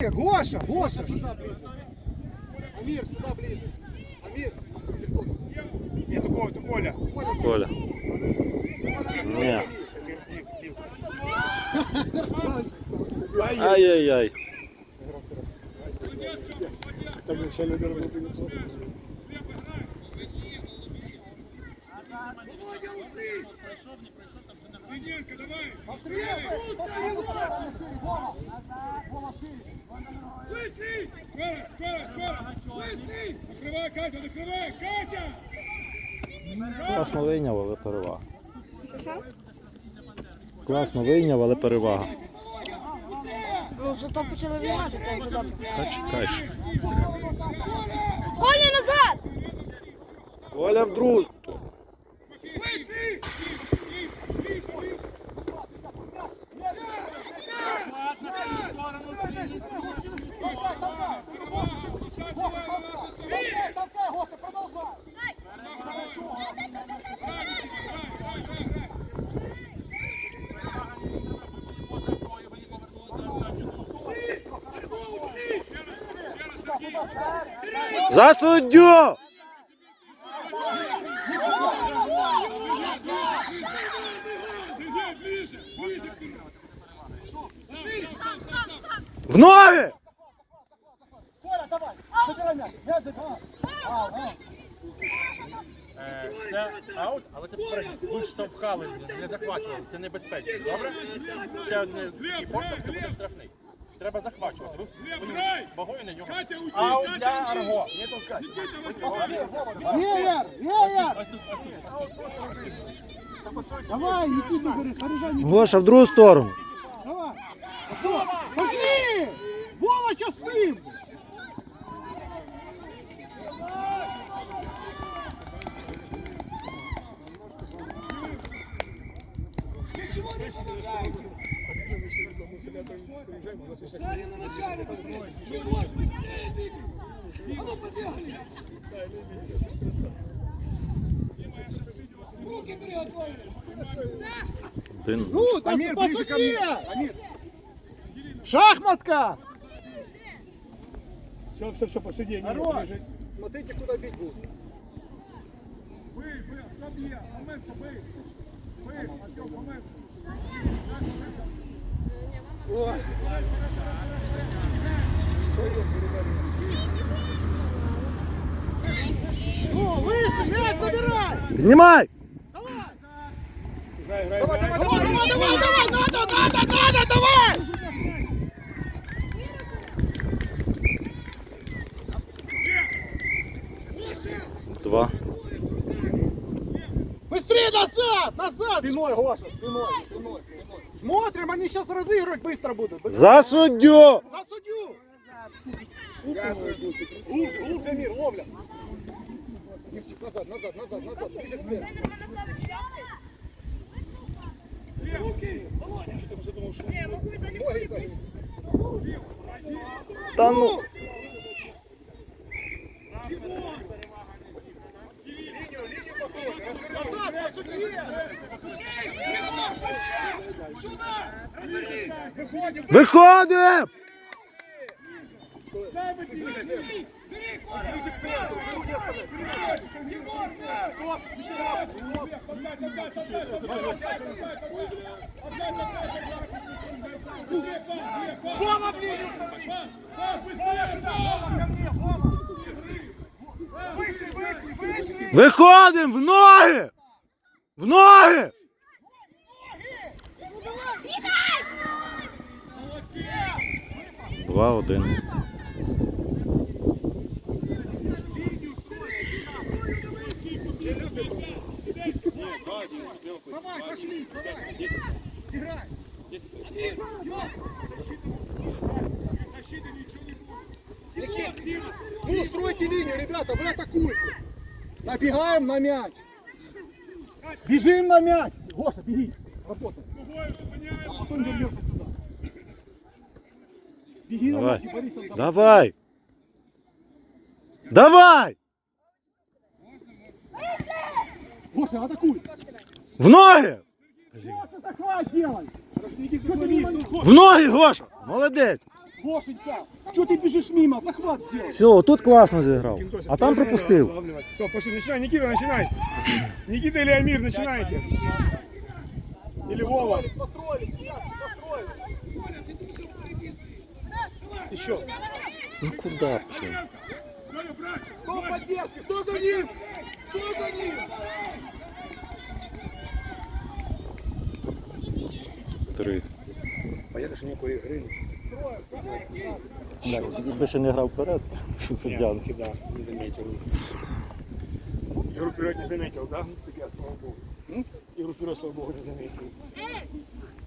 Гоша, Гоша! Сюда ближе. Амир, сюда ближе. Амир. Нет, у кого? Это Коля. Коля. Нет. Ай-яй-яй. Так вначале удар был неплохо. Прошел, не прошел, там же нагрузка. давай! Повторяй! Вышли! Скоро, скоро, скоро! Вышли! Накрывай, Катя, накрывай! Катя! Класно вийняв, але перевага. Класно вийняв, але перевага. Ну, зато почали віймати, це вже добре. Та чекай. ж. Коля назад! Коля в другу. За суддю! В ноги! Е, Це аут, але це попередньо. Ви ж совхали, не захвачували. Це небезпечно. Добре? Ще одне і постав, це буде штрафний. Треба захвачувати. Вагою на нього. Катя, для! Арго. Не толкай. Веер, Веер. Давай, Никита, бери, снаряжай Гоша в другу сторону. Давай. Пошли. Вова, сейчас спим. когда ну, Амир, ближе ко мне! Амир! Шахматка! Все, все, все, посуди, не Смотрите, куда бить будут. Бей, бей, а мы побей. Бей, Артем, помой момент! Ну, вышли, мяч забирай. Піднімай! Играй, играй, Давай, играй. давай, давай, давай, давай, надо, надо, надо, давай. Два. Быстрее назад, назад. Спиной, Гоша, спиной, спиной, спиной. Смотрим, они сейчас разыгрывать быстро будут. Быстро. За суддю! За судью. Глубже, глубже, Мир, ловля. Мирчик, назад, назад, назад, назад. Ближе к центру. Что ты задумал, что ноги сзади? Та ну! Назад, на судье. Виходимо! Вова, блин! Пас, быстрее, Вова! Вышли, вышли, вышли. Виходимо в ноги! В ноги! Два один. Давай, пошли, давай. Играй. Ну, стройте линию, ребята, вы атакуете. Набегаем на мяч. Бежим на мяч. Гоша, беги. Работай. А потом вернешься. Беги на Давай. Борисов там. Давай! Давай! Гоша, атакуй. В ноги! Гоша, захват делай. Что ты не В ноги, Гоша! Молодець! Гошенька, что ты бежишь мимо? Захват сделай. Все, тут класно зіграв. А там пропустив. Все, пошли, начинай, Никита, начинай. Никита или Амир, начинайте. Или Вова. Построились, ребята, Еще. Ну куди? блін? Кто в поддержке? Кто за ним? Кто за ним? Три. Понятно, что никакой игры. Якби ще не грав вперед, що суддя. Да, не заметил. Игру вперед не заметил, да? Я, слава богу. Игру вперед, слава богу, не заметил.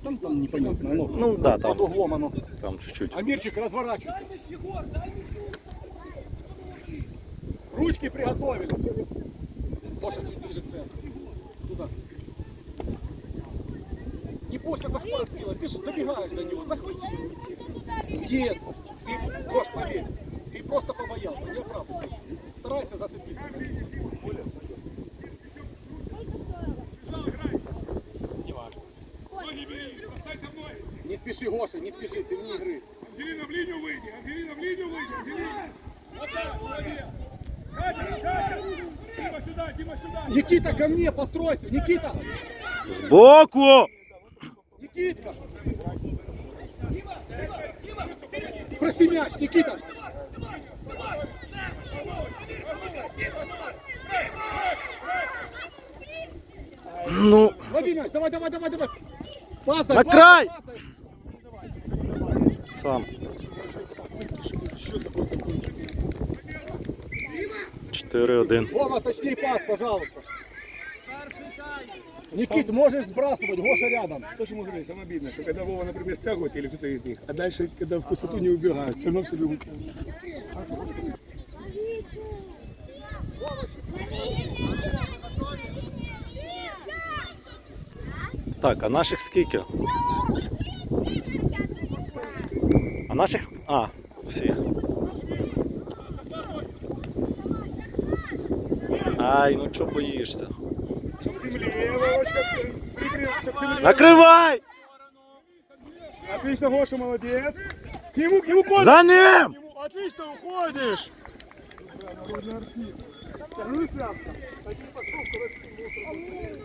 Там, там непонятно, оно. Ну да, там, Под углом оно. там чуть-чуть. Амирчик, разворачивайся. Ручки приготовили. Гоша, чуть ближе к центру. Туда. Не бойся захват сделать, ты же добегаешь до него, захвати. Нет, ты, Гош, поверь, ты просто побоялся, не оправдывайся. Старайся зацепиться за него. Ноги бери, поставь со мной. Не спеши, Гоша, не спеши, ты вне игры. Ангелина, в линию выйди. Ангелина, в линию выйди. Ангелина. Вот так, молодец. Катя, Катя. Дима сюда, Дима сюда. Никита, ко мне, постройся, Никита! Збоку! Никитка! Проси мяч, Никита! Ну, Лови мяч, давай, давай, давай, давай! Пас дай, На пас край! пас. Сам. Чотири один. Вова, точнее пас, пожалуйста. Никит, можешь сбрасывать, Гоша рядом. То, что мы говорили, самое обидное, что когда Вова, например, стягивает или кто-то из них, а дальше, когда в пустоту не убегают, все равно все бегут. Так, а наших скільки? Наших. А, всіх. Ай, ну чого боїшся? Накривай! Отлично, Гоша, молодец. К нему, к нему, За ним! Отлично, уходишь.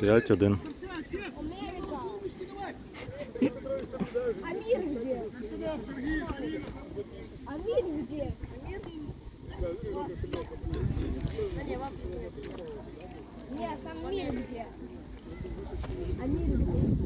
П'ять один. Амир где? Амир где? Нет, сам Амир где? Амир где?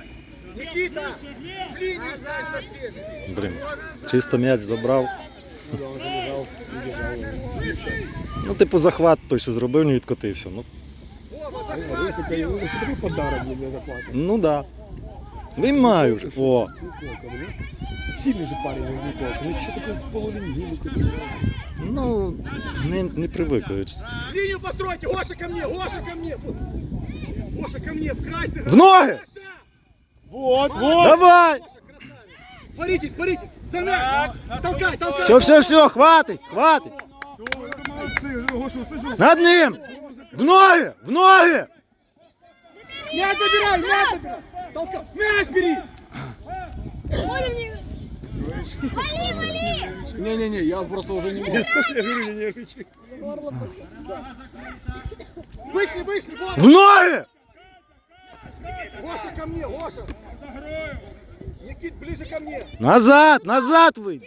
Никита, в линию стань со всеми. Блін. Чисто м'яч забрав. Ну, типу, захват той, що зробив, не відкотився. Ну, Вова, Если захват. это это такой подарок для захвата. ну да. Виймаю вже. О! Николка, блин. Сильный же парень, Николка. Ну что такой полулинейный какой-то. Ну, не, не привикли. Линию постройте, Гоша ко мне, Гоша ко мне. Вот. Гоша ко мне, в край сыграй. В ноги! Гоша! Вот, Давай! Боритесь, боритесь. Мяч. Толкай, толкай. Все, все, все, Гоша, услышал? Над ним! В ноги! В ноги! Мяч забирай, мяч забирай. Толкай. Мяч бери. Вали, вали! Не-не-не, я просто уже не могу. Я говорю, не нервничай. Вышли, вышли. В ноги! Гоша ко мне, Гоша. Никит, ближе ко мне. Назад, назад! Блін.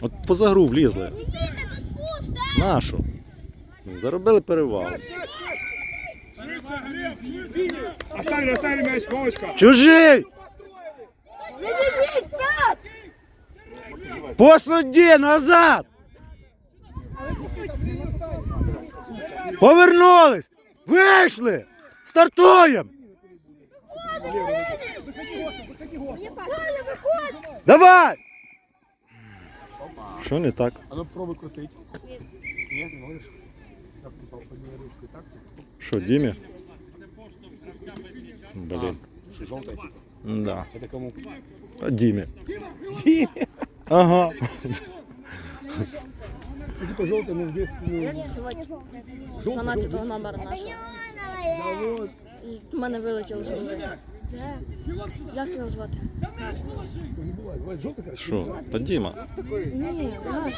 От поза гру влізли. Нашу. Заробили перевагу. Мяч. Оставили, оставили мяч, Вовочка. Чужий! По суді, назад! Повернулись! Вийшли! Стартуємо! Коля, виходь! Давай! Що не так? А ну пробуй крутить. Ні, не можеш. Так, ти однією ручкою, так? Що, Дімі? Блін. Що, жовтий? Да. Це кому? А Дімі. Ага. Типа жовтий, ну, в дитинстві, ну, жовтий, 12 номер нашого. В мене вилетіло з голови. Як його звати? Що? Та Діма. Ні, наш.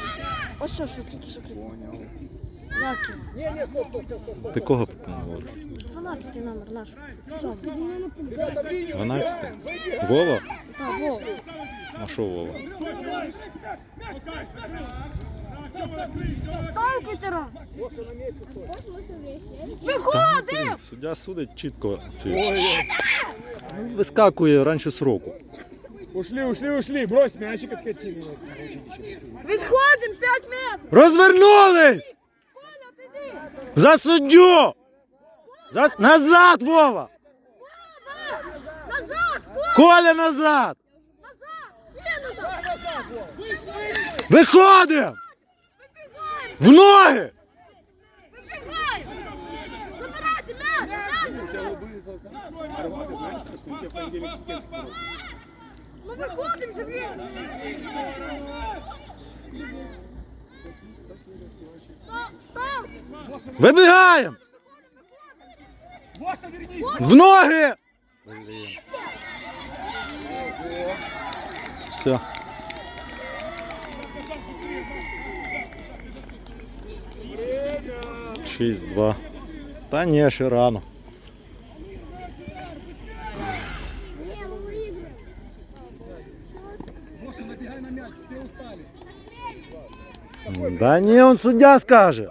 Ось що, що тільки що крикнув. Як його? Ти кого потім говориш? 12 номер наш. В цьому. 12? Вова? Та, Вова. А що Вова? Став китера! Блін, Суддя судить чітко ці. Вискакує раніше сроку. Ушли, ушли, ушли. Брось мячик откати. Відходимо 5 метрів! Розвернулись! Коля, ти йди! За суддю! За... Назад, Вова! Назад! Коля! Коля назад! Назад! Всі назад! Виходимо! В ноги! Забирайте. Ну виходимо же, блін! Вибігаємо! В ноги! Все. Шість, два. Та ні, ще рано. Гоша, набегай на мяч, все устали. Да ні, он суддя скаже.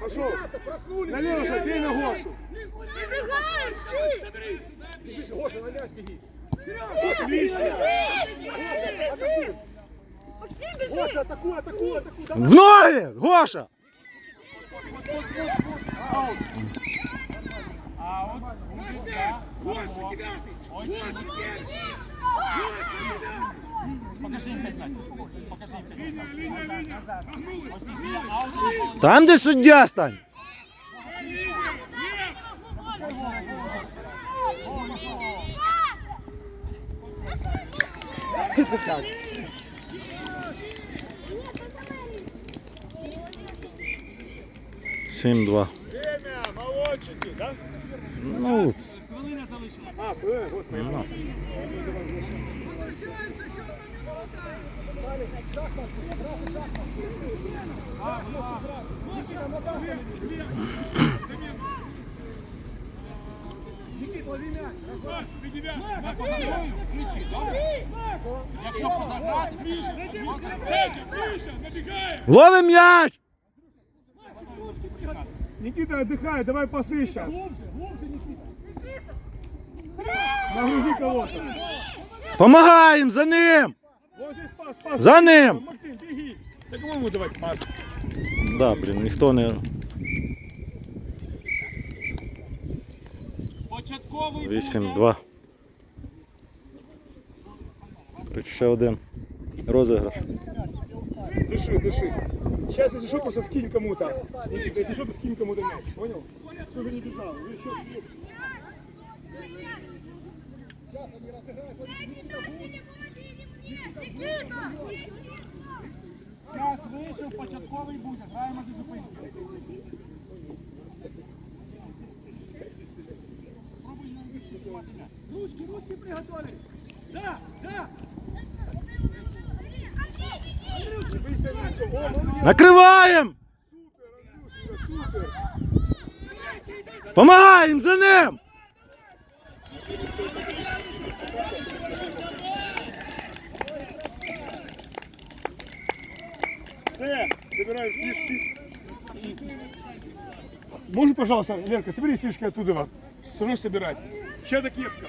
Пошел. Налево, забей на Гошу. Вибігаємо всі! Бежишь, Гоша, на мяч беги. Отлично. Максим, біжи! Максим, біжи! Гоша, атакуй, атакуй, атакуй. Давай. В ноги! Гоша! Покажи їм 5 метрів. Покажи їм 5 метрів. Там, де суддя стань. Це так. 7-2. Ну. ну. Никит, лови? Якщо позаграти, Миша, набігає! М'яч! Никита, отдыхай, давай пасы сейчас. Нагрузи кого-то. Помагаємо за ним! Вот здесь пас, пас. За ним! Максим, беги. Да кому ему давать пас? Да, блін, ніхто не. початковий 8-2. Тут ще один розіграш. Дыши, дыши. Сейчас, если что, просто скинь кому-то. Если что, то скинь кому-то мяч. Понял? Чтобы не бежал. Ну еще. Час вийшов, початковий буде. Граємо зі зупинки. Ручки, ручки приготовили. Накриваємо! Помагаємо за ним! Все, забираем фишки. Можно, пожалуйста, Ленка, собери фишки оттуда. Все равно собирать. До кепка.